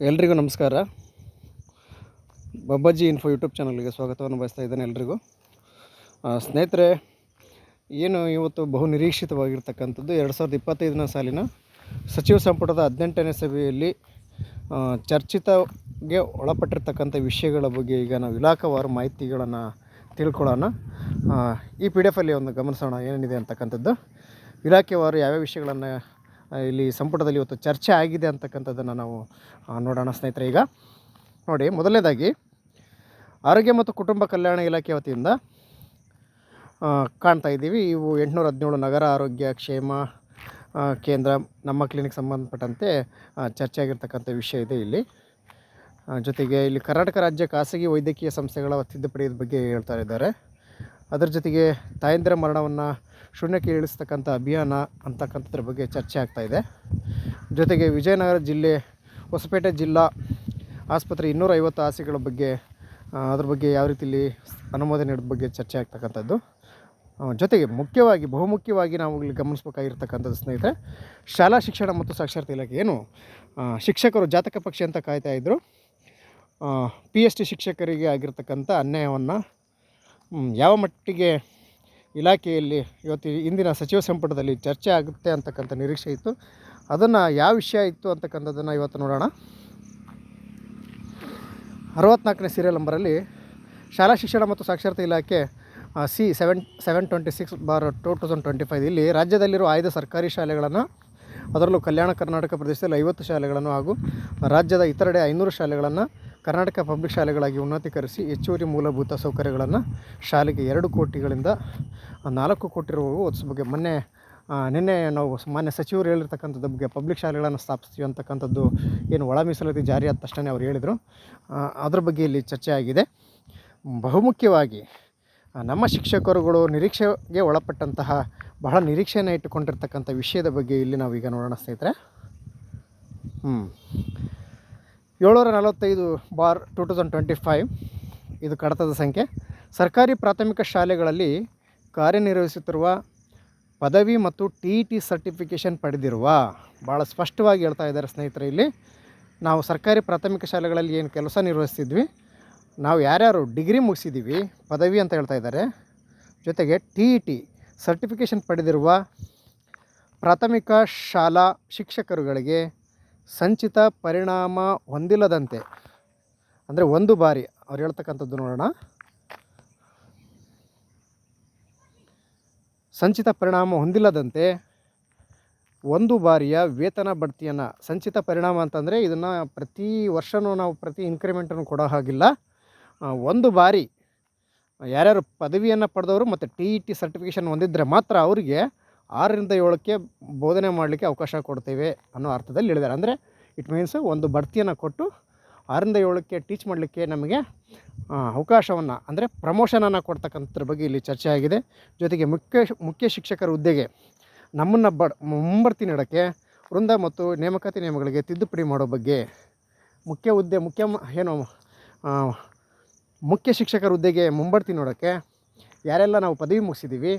ಎಲ್ರಿಗೂ ನಮಸ್ಕಾರ. ಬಬ್ಬಾಜಿ info YouTube ಚಾನಲ್ಗೆ ಸ್ವಾಗತವನ್ನು ಬಯಸ್ತಾ ಇದ್ದೇನೆ ಎಲ್ರಿಗೂ. ಸ್ನೇಹಿತರೆ, ಏನು ಇವತ್ತು ಬಹು ನಿರೀಕ್ಷಿತವಾಗಿರ್ತಕ್ಕಂಥದ್ದು ಎರಡು ಸಾವಿರದ ಇಪ್ಪತ್ತೈದನೇ ಸಾಲಿನ ಸಚಿವ ಸಂಪುಟದ ಹದಿನೆಂಟನೇ ಸಭೆಯಲ್ಲಿ ಚರ್ಚಿತಗೆ ಒಳಪಟ್ಟಿರ್ತಕ್ಕಂಥ ವಿಷಯಗಳ ಬಗ್ಗೆ ಈಗ ನಾವು ಇಲಾಖಾವಾರು ಮಾಹಿತಿಗಳನ್ನು ತಿಳ್ಕೊಳ್ಳೋಣ. ಈ ಪಿ ಡಿ ಎಫಲ್ಲಿ ಒಂದು ಗಮನಿಸೋಣ, ಏನೇನಿದೆ ಅಂತಕ್ಕಂಥದ್ದು. ಇಲಾಖೆವಾರು ಯಾವ್ಯಾವ ವಿಷಯಗಳನ್ನು ಇಲ್ಲಿ ಸಂಪುಟದಲ್ಲಿ ಇವತ್ತು ಚರ್ಚೆ ಆಗಿದೆ ಅಂತಕ್ಕಂಥದ್ದನ್ನು ನಾವು ನೋಡೋಣ ಸ್ನೇಹಿತರೆ ಈಗ. ನೋಡಿ, ಮೊದಲನೇದಾಗಿ, ಆರೋಗ್ಯ ಮತ್ತು ಕುಟುಂಬ ಕಲ್ಯಾಣ ಇಲಾಖೆ ವತಿಯಿಂದ ಕಾಣ್ತಾ ಇದ್ದೀವಿ. ಇವು ಎಂಟುನೂರ ಹದಿನೇಳು ನಗರ ಆರೋಗ್ಯ ಕ್ಷೇಮ ಕೇಂದ್ರ ನಮ್ಮ ಕ್ಲಿನಿಕ್ ಸಂಬಂಧಪಟ್ಟಂತೆ ಚರ್ಚೆ ಆಗಿರ್ತಕ್ಕಂಥ ವಿಷಯ ಇದೆ ಇಲ್ಲಿ. ಜೊತೆಗೆ ಇಲ್ಲಿ ಕರ್ನಾಟಕ ರಾಜ್ಯ ಖಾಸಗಿ ವೈದ್ಯಕೀಯ ಸಂಸ್ಥೆಗಳ ತಿದ್ದುಪಡಿಯ ಬಗ್ಗೆ ಹೇಳ್ತಾ ಇದ್ದಾರೆ. ಅದರ ಜೊತೆಗೆ ತಾಯಂದಿರ ಮರಣವನ್ನು ಶೂನ್ಯಕ್ಕೆ ಇಳಿಸ್ತಕ್ಕಂಥ ಅಭಿಯಾನ ಅಂತಕ್ಕಂಥದ್ರ ಬಗ್ಗೆ ಚರ್ಚೆ ಆಗ್ತಾಯಿದೆ ಜೊತೆಗೆ ವಿಜಯನಗರ ಜಿಲ್ಲೆ, ಹೊಸಪೇಟೆ ಜಿಲ್ಲಾ ಆಸ್ಪತ್ರೆ ಇನ್ನೂರ ಐವತ್ತು ಹಾಸಿಗೆಗಳ ಬಗ್ಗೆ ಅದ್ರ ಬಗ್ಗೆ ಯಾವ ರೀತಿಲಿ ಅನುಮೋದನೆ ನೀಡೋದ್ರ ಬಗ್ಗೆ ಚರ್ಚೆ ಆಗ್ತಕ್ಕಂಥದ್ದು. ಜೊತೆಗೆ ಮುಖ್ಯವಾಗಿ, ಬಹುಮುಖ್ಯವಾಗಿ ನಾವು ಇಲ್ಲಿ ಗಮನಿಸಬೇಕಾಗಿರ್ತಕ್ಕಂಥದ್ದು ಸ್ನೇಹಿತರೆ, ಶಾಲಾ ಶಿಕ್ಷಣ ಮತ್ತು ಸಾಕ್ಷರತೆ ಇಲಾಖೆ. ಏನು? ಶಿಕ್ಷಕರು ಜಾತಕ ಪಕ್ಷಿ ಅಂತ ಕಾಯ್ತಾ ಇದ್ದರು ಪಿ ಎಚ್ ಡಿ ಶಿಕ್ಷಕರಿಗೆ ಆಗಿರ್ತಕ್ಕಂಥ ಅನ್ಯಾಯವನ್ನು ಯಾವ ಮಟ್ಟಿಗೆ ಇಲಾಖೆಯಲ್ಲಿ ಇವತ್ತು ಇಂದಿನ ಸಚಿವ ಸಂಪುಟದಲ್ಲಿ ಚರ್ಚೆ ಆಗುತ್ತೆ ಅಂತಕ್ಕಂಥ ನಿರೀಕ್ಷೆ ಇತ್ತು. ಅದನ್ನು ಯಾವ ವಿಷಯ ಇತ್ತು ಅಂತಕ್ಕಂಥದ್ದನ್ನು ಇವತ್ತು ನೋಡೋಣ. ಅರವತ್ನಾಲ್ಕನೇ ಸೀರಿಯಲ್ ನಂಬರಲ್ಲಿ ಶಾಲಾ ಶಿಕ್ಷಣ ಮತ್ತು ಸಾಕ್ಷರತೆ ಇಲಾಖೆ C seven seven twenty six bar two thousand twenty five ಇಲ್ಲಿ ರಾಜ್ಯದಲ್ಲಿರುವ ಆಯ್ದ ಸರ್ಕಾರಿ ಶಾಲೆಗಳನ್ನು, ಅದರಲ್ಲೂ ಕಲ್ಯಾಣ ಕರ್ನಾಟಕ ಪ್ರದೇಶದಲ್ಲಿ ಐವತ್ತು ಶಾಲೆಗಳನ್ನು ಹಾಗೂ ರಾಜ್ಯದ ಇತರೆಡೆ ಐನೂರು ಶಾಲೆಗಳನ್ನು ಕರ್ನಾಟಕ ಪಬ್ಲಿಕ್ ಶಾಲೆಗಳಾಗಿ ಉನ್ನತೀಕರಿಸಿ ಹೆಚ್ಚುವರಿ ಮೂಲಭೂತ ಸೌಕರ್ಯಗಳನ್ನು ಶಾಲೆಗೆ ಎರಡು ಕೋಟಿಗಳಿಂದ ನಾಲ್ಕು ಕೋಟಿ ಒದಿಸೋ ಬಗ್ಗೆ ಮೊನ್ನೆ ನಿನ್ನೆ ನಾವು ಮಾನ್ಯ ಸಚಿವರು ಹೇಳಿರ್ತಕ್ಕಂಥದ್ದು ಬಗ್ಗೆ ಪಬ್ಲಿಕ್ ಶಾಲೆಗಳನ್ನು ಸ್ಥಾಪಿಸ್ತೀವಿ ಅಂತಕ್ಕಂಥದ್ದು ಏನು ಒಳ ಮೀಸಲಾತಿ ಜಾರಿ ಆದ ತಕ್ಷಣ ಅವ್ರು ಹೇಳಿದರು. ಅದ್ರ ಬಗ್ಗೆ ಇಲ್ಲಿ ಚರ್ಚೆ ಆಗಿದೆ. ಬಹುಮುಖ್ಯವಾಗಿ ನಮ್ಮ ಶಿಕ್ಷಕರುಗಳು ನಿರೀಕ್ಷೆಗೆ ಒಳಪಟ್ಟಂತಹ ಬಹಳ ನಿರೀಕ್ಷೆಯನ್ನು ಇಟ್ಟುಕೊಂಡಿರ್ತಕ್ಕಂಥ ವಿಷಯದ ಬಗ್ಗೆ ಇಲ್ಲಿ ನಾವೀಗ ನೋಡೋಣ ಸ್ನೇಹಿತರೆ. ಹ್ಞೂ ಏಳ್ನೂರ ನಲವತ್ತೈದು bar two thousand twenty five ಇದು ಕಡತದ ಸಂಖ್ಯೆ. ಸರ್ಕಾರಿ ಪ್ರಾಥಮಿಕ ಶಾಲೆಗಳಲ್ಲಿ ಕಾರ್ಯನಿರ್ವಹಿಸುತ್ತಿರುವ ಪದವಿ ಮತ್ತು ಟಿ ಟಿ ಸರ್ಟಿಫಿಕೇಷನ್ ಪಡೆದಿರುವ ಭಾಳ ಸ್ಪಷ್ಟವಾಗಿ ಹೇಳ್ತಾ ಇದ್ದಾರೆ ಸ್ನೇಹಿತರೆ ಇಲ್ಲಿ. ನಾವು ಸರ್ಕಾರಿ ಪ್ರಾಥಮಿಕ ಶಾಲೆಗಳಲ್ಲಿ ಏನು ಕೆಲಸ ನಿರ್ವಹಿಸ್ತಿದ್ವಿ, ನಾವು ಯಾರ್ಯಾರು ಡಿಗ್ರಿ ಮುಗಿಸಿದ್ದೀವಿ, ಪದವಿ ಅಂತ ಹೇಳ್ತಾ ಇದ್ದಾರೆ. ಜೊತೆಗೆ ಟಿ ಇ ಟಿ ಸರ್ಟಿಫಿಕೇಷನ್ ಪಡೆದಿರುವ ಪ್ರಾಥಮಿಕ ಶಾಲಾ ಶಿಕ್ಷಕರುಗಳಿಗೆ ಸಂಚಿತ ಪರಿಣಾಮ ಹೊಂದಿಲ್ಲದಂತೆ. ಅಂದರೆ ಒಂದು ಬಾರಿ, ಅವ್ರು ಹೇಳ್ತಕ್ಕಂಥದ್ದು ನೋಡೋಣ. ಸಂಚಿತ ಪರಿಣಾಮ ಹೊಂದಿಲ್ಲದಂತೆ ಒಂದು ಬಾರಿಯ ವೇತನ ಬಡ್ತಿಯನ್ನು ಸಂಚಿತ ಪರಿಣಾಮ ಅಂತಂದರೆ ಇದನ್ನು ಪ್ರತಿ ವರ್ಷವೂ ನಾವು ಪ್ರತಿ ಇನ್ಕ್ರಿಮೆಂಟನ್ನು ಕೊಡೋ ಹಾಗಿಲ್ಲ. ಒಂದು ಬಾರಿ ಯಾರ್ಯಾರು ಪದವಿಯನ್ನು ಪಡೆದವರು ಮತ್ತು ಟಿ ಇ ಟಿ ಸರ್ಟಿಫಿಕೇಷನ್ ಹೊಂದಿದ್ದರೆ ಮಾತ್ರ ಅವರಿಗೆ ಆರರಿಂದ ಏಳಕ್ಕೆ ಬೋಧನೆ ಮಾಡಲಿಕ್ಕೆ ಅವಕಾಶ ಕೊಡ್ತೇವೆ ಅನ್ನೋ ಅರ್ಥದಲ್ಲಿ ಹೇಳಿದ್ದಾರೆ. ಅಂದರೆ ಇಟ್ ಮೀನ್ಸ್ ಒಂದು ಬಡ್ತಿಯನ್ನು ಕೊಟ್ಟು ಆರರಿಂದ ಏಳಕ್ಕೆ ಟೀಚ್ ಮಾಡಲಿಕ್ಕೆ ನಮಗೆ ಅವಕಾಶವನ್ನು, ಅಂದರೆ ಪ್ರಮೋಷನನ್ನು ಕೊಡ್ತಕ್ಕಂಥದ್ರ ಬಗ್ಗೆ ಇಲ್ಲಿ ಚರ್ಚೆ ಆಗಿದೆ. ಜೊತೆಗೆ ಮುಖ್ಯ ಮುಖ್ಯ ಶಿಕ್ಷಕರ ಹುದ್ದೆಗೆ ನಮ್ಮನ್ನು ಬಡ್ ಮುಂಬಡ್ತಿ ನೀಡೋಕ್ಕೆ ವೃಂದ ಮತ್ತು ನೇಮಕಾತಿ ನಿಯಮಗಳಿಗೆ ತಿದ್ದುಪಡಿ ಮಾಡೋ ಬಗ್ಗೆ ಮುಖ್ಯ ಹುದ್ದೆ, ಮುಖ್ಯ ಏನು ಮುಖ್ಯ ಶಿಕ್ಷಕರ ಹುದ್ದೆಗೆ ಮುಂಬಡ್ತಿ ನೋಡೋಕ್ಕೆ ಯಾರೆಲ್ಲ ನಾವು ಪದವಿ ಮುಗಿಸಿದ್ದೀವಿ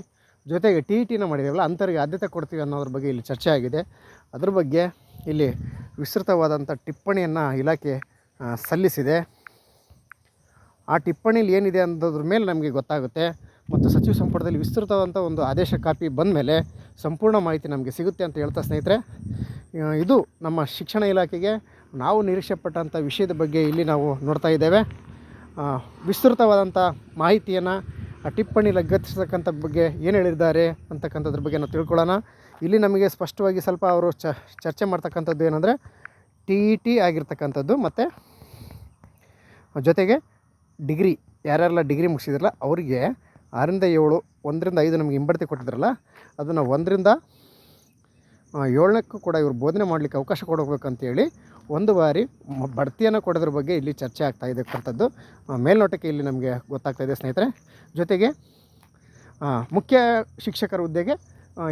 ಜೊತೆಗೆ ಟಿ ಇ ಟಿನ ಮಾಡಿದ್ದೀವಲ್ಲ ಅಂಥವ್ರಿಗೆ ಆದ್ಯತೆ ಕೊಡ್ತೀವಿ ಅನ್ನೋದ್ರ ಬಗ್ಗೆ ಇಲ್ಲಿ ಚರ್ಚೆ ಆಗಿದೆ. ಅದ್ರ ಬಗ್ಗೆ ಇಲ್ಲಿ ವಿಸ್ತೃತವಾದಂಥ ಟಿಪ್ಪಣಿಯನ್ನು ಇಲಾಖೆ ಸಲ್ಲಿಸಿದೆ. ಆ ಟಿಪ್ಪಣಿಲಿ ಏನಿದೆ ಅನ್ನೋದ್ರ ಮೇಲೆ ನಮಗೆ ಗೊತ್ತಾಗುತ್ತೆ. ಮತ್ತು ಸಚಿವ ಸಂಪುಟದಲ್ಲಿ ವಿಸ್ತೃತವಾದಂಥ ಒಂದು ಆದೇಶ ಕಾಪಿ ಬಂದ ಮೇಲೆ ಸಂಪೂರ್ಣ ಮಾಹಿತಿ ನಮಗೆ ಸಿಗುತ್ತೆ ಅಂತ ಹೇಳ್ತಾ ಸ್ನೇಹಿತರೆ. ಇದು ನಮ್ಮ ಶಿಕ್ಷಣ ಇಲಾಖೆಗೆ ನಾವು ನಿರೀಕ್ಷೆ ಪಟ್ಟಂಥ ವಿಷಯದ ಬಗ್ಗೆ ಇಲ್ಲಿ ನಾವು ನೋಡ್ತಾ ಇದ್ದೇವೆ. ವಿಸ್ತೃತವಾದಂಥ ಮಾಹಿತಿಯನ್ನು ಆ ಟಿಪ್ಪಣಿ ಲಗತ್ತಿಸತಕ್ಕಂಥ ಬಗ್ಗೆ ಏನು ಹೇಳಿದ್ದಾರೆ ಅಂತಕ್ಕಂಥದ್ರ ಬಗ್ಗೆ ನಾವು ತಿಳ್ಕೊಳ್ಳೋಣ. ಇಲ್ಲಿ ನಮಗೆ ಸ್ಪಷ್ಟವಾಗಿ ಸ್ವಲ್ಪ ಅವರು ಚರ್ಚೆ ಮಾಡ್ತಕ್ಕಂಥದ್ದು ಏನಂದರೆ ಟಿ ಇ ಟಿ ಆಗಿರ್ತಕ್ಕಂಥದ್ದು ಮತ್ತು ಜೊತೆಗೆ ಡಿಗ್ರಿ, ಯಾರ್ಯಾರೆಲ್ಲ ಡಿಗ್ರಿ ಮುಗಿಸಿದ್ರಲ್ಲ, ಅವರಿಗೆ ಆರರಿಂದ ಏಳು, ಒಂದರಿಂದ ಐದು ನಮಗೆ ಹಿಂಬಡ್ತಿ ಕೊಟ್ಟಿದ್ರಲ್ಲ, ಅದನ್ನು ಒಂದರಿಂದ ಏಳನೇಕ್ಕೂ ಕೂಡ ಇವರು ಬೋಧನೆ ಮಾಡಲಿಕ್ಕೆ ಅವಕಾಶ ಕೊಡಬೇಕಂತೇಳಿ ಒಂದು ಬಾರಿ ಬಡ್ತಿಯನ್ನು ಕೊಡೋದ್ರ ಬಗ್ಗೆ ಇಲ್ಲಿ ಚರ್ಚೆ ಆಗ್ತಾ ಇದೆ ಕಂಥದ್ದು ಮೇಲ್ನೋಟಕ್ಕೆ ಇಲ್ಲಿ ನಮಗೆ ಗೊತ್ತಾಗ್ತಾ ಇದೆ ಸ್ನೇಹಿತರೆ. ಜೊತೆಗೆ ಮುಖ್ಯ ಶಿಕ್ಷಕರ ಹುದ್ದೆಗೆ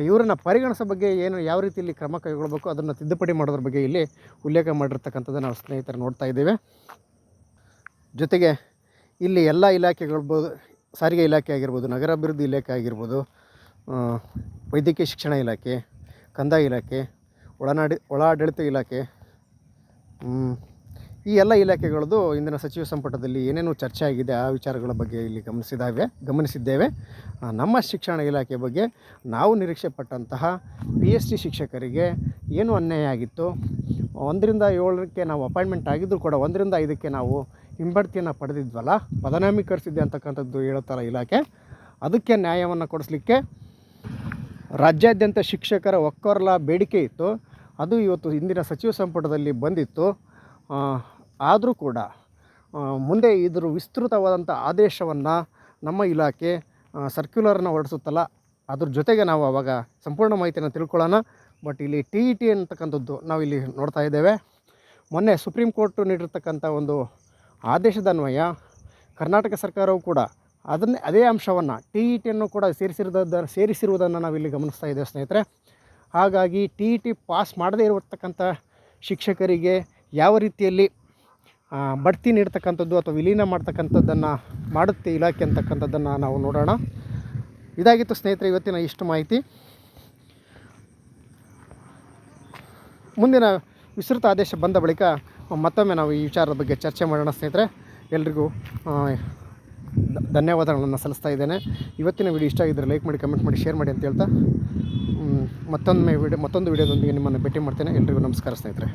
ಇವರನ್ನು ಪರಿಗಣಿಸೋ ಬಗ್ಗೆ ಏನು ಯಾವ ರೀತಿ ಇಲ್ಲಿ ಕ್ರಮ ಕೈಗೊಳ್ಳಬೇಕು ಅದನ್ನು ತಿದ್ದುಪಡಿ ಮಾಡೋದ್ರ ಬಗ್ಗೆ ಇಲ್ಲಿ ಉಲ್ಲೇಖ ಮಾಡಿರ್ತಕ್ಕಂಥದ್ದು ನಾವು ಸ್ನೇಹಿತರು ನೋಡ್ತಾ ಇದ್ದೇವೆ. ಜೊತೆಗೆ, ಇಲ್ಲಿ ಎಲ್ಲ ಇಲಾಖೆಗಳ್ಬೋದು ಸಾರಿಗೆ ಇಲಾಖೆ ಆಗಿರ್ಬೋದು, ನಗರಾಭಿವೃದ್ಧಿ ಇಲಾಖೆ ಆಗಿರ್ಬೋದು ವೈದ್ಯಕೀಯ ಶಿಕ್ಷಣ ಇಲಾಖೆ ಕಂದಾಯ ಇಲಾಖೆ, ಒಳನಾಡಿ ಒಳ ಆಡಳಿತ ಇಲಾಖೆ ಈ ಎಲ್ಲ ಇಲಾಖೆಗಳದ್ದು ಇಂದಿನ ಸಚಿವ ಸಂಪುಟದಲ್ಲಿ ಏನೇನು ಚರ್ಚೆ ಆಗಿದೆ, ಆ ವಿಚಾರಗಳ ಬಗ್ಗೆ ಇಲ್ಲಿ ಗಮನಿಸಿದಾವೆ, ಗಮನಿಸಿದ್ದೇವೆ. ನಮ್ಮ ಶಿಕ್ಷಣ ಇಲಾಖೆ ಬಗ್ಗೆ ನಾವು ನಿರೀಕ್ಷೆ ಪಟ್ಟಂತಹ ಪಿ ಎಚ್ ಡಿ ಶಿಕ್ಷಕರಿಗೆ ಏನು ಅನ್ಯಾಯ ಆಗಿತ್ತು, ಒಂದರಿಂದ ಏಳಕ್ಕೆ ನಾವು ಅಪಾಯಿಂಟ್ಮೆಂಟ್ ಆಗಿದ್ದರೂ ಕೂಡ, ಒಂದರಿಂದ ಐದಕ್ಕೆ ನಾವು ಹಿಂಬಡ್ತಿಯನ್ನು ಪಡೆದಿದ್ವಲ್ಲ, ಪದನಾಮೀಕರಿಸಿದ್ದೆ ಅಂತಕ್ಕಂಥದ್ದು ಹೇಳುತ್ತಲ್ಲ ಇಲಾಖೆ, ಅದಕ್ಕೆ ನ್ಯಾಯವನ್ನು ಕೊಡಿಸ್ಲಿಕ್ಕೆ ರಾಜ್ಯಾದ್ಯಂತ ಶಿಕ್ಷಕರ ಒಕ್ಕೊರಲ ಬೇಡಿಕೆ ಇತ್ತು. ಅದು ಇವತ್ತು ಇಂದಿನ ಸಚಿವ ಸಂಪುಟದಲ್ಲಿ ಬಂದಿತ್ತು. ಆದರೂ ಕೂಡ ಮುಂದೆ ಇದ್ರ ವಿಸ್ತೃತವಾದಂಥ ಆದೇಶವನ್ನು ನಮ್ಮ ಇಲಾಖೆ ಸರ್ಕ್ಯುಲರನ್ನು ಹೊರಡಿಸುತ್ತಲ್ಲ, ಅದ್ರ ಜೊತೆಗೆ ನಾವು ಆವಾಗ ಸಂಪೂರ್ಣ ಮಾಹಿತಿಯನ್ನು ತಿಳ್ಕೊಳ್ಳೋಣ. ಬಟ್ ಇಲ್ಲಿ ಟಿ ಇ ಟಿ ಅಂತಕ್ಕಂಥದ್ದು ನಾವಿಲ್ಲಿ ನೋಡ್ತಾ ಇದ್ದೇವೆ. ಮೊನ್ನೆ ಸುಪ್ರೀಂ ಕೋರ್ಟ್ ನೀಡಿರ್ತಕ್ಕಂಥ ಒಂದು ಆದೇಶದ ಅನ್ವಯ, ಕರ್ನಾಟಕ ಸರ್ಕಾರವು ಕೂಡ ಅದನ್ನೇ ಅದೇ ಅಂಶವನ್ನು ಟಿ ಇ ಟಿಯನ್ನು ಕೂಡ ಸೇರಿಸಿರೋದ ಸೇರಿಸಿರುವುದನ್ನು ನಾವಿಲ್ಲಿ ಗಮನಿಸ್ತಾ ಇದ್ದೇವೆ ಸ್ನೇಹಿತರೆ. ಹಾಗಾಗಿ ಟಿ ಇ ಟಿ ಪಾಸ್ ಮಾಡದೇ ಇರತಕ್ಕಂಥ ಶಿಕ್ಷಕರಿಗೆ ಯಾವ ರೀತಿಯಲ್ಲಿ ಬಡ್ತಿ ನೀಡ್ತಕ್ಕಂಥದ್ದು ಅಥವಾ ವಿಲೀನ ಮಾಡ್ತಕ್ಕಂಥದ್ದನ್ನು ಮಾಡುತ್ತೆ ಇಲಾಖೆ ಅಂತಕ್ಕಂಥದ್ದನ್ನು ನಾವು ನೋಡೋಣ. ಇದಾಗಿತ್ತು ಸ್ನೇಹಿತರೆ ಇವತ್ತಿನ ಇಷ್ಟು ಮಾಹಿತಿ. ಮುಂದಿನ ವಿಸ್ತೃತ ಆದೇಶ ಬಂದ ಬಳಿಕ ಮತ್ತೊಮ್ಮೆ ನಾವು ಈ ವಿಚಾರದ ಬಗ್ಗೆ ಚರ್ಚೆ ಮಾಡೋಣ ಸ್ನೇಹಿತರೆ. ಎಲ್ರಿಗೂ ಧನ್ಯವಾದಗಳನ್ನು ಸಲ್ಲಿಸ್ತಾ ಇದ್ದೇನೆ. ಇವತ್ತಿನ ವಿಡಿಯೋ ಇಷ್ಟ ಆಗಿದ್ದರೆ ಲೈಕ್ ಮಾಡಿ ಕಮೆಂಟ್ ಮಾಡಿ ಶೇರ್ ಮಾಡಿ ಅಂತ ಹೇಳ್ತಾ ಮತ್ತೊಂದು ವಿಡಿಯೋ ಮತ್ತೊಂದು ವಿಡಿಯೋದೊಂದಿಗೆ ನಿಮ್ಮನ್ನು ಭೇಟಿ ಮಾಡ್ತೇನೆ. ಎಲ್ರಿಗೂ ನಮಸ್ಕಾರ ಸ್ನೇಹಿತರೆ.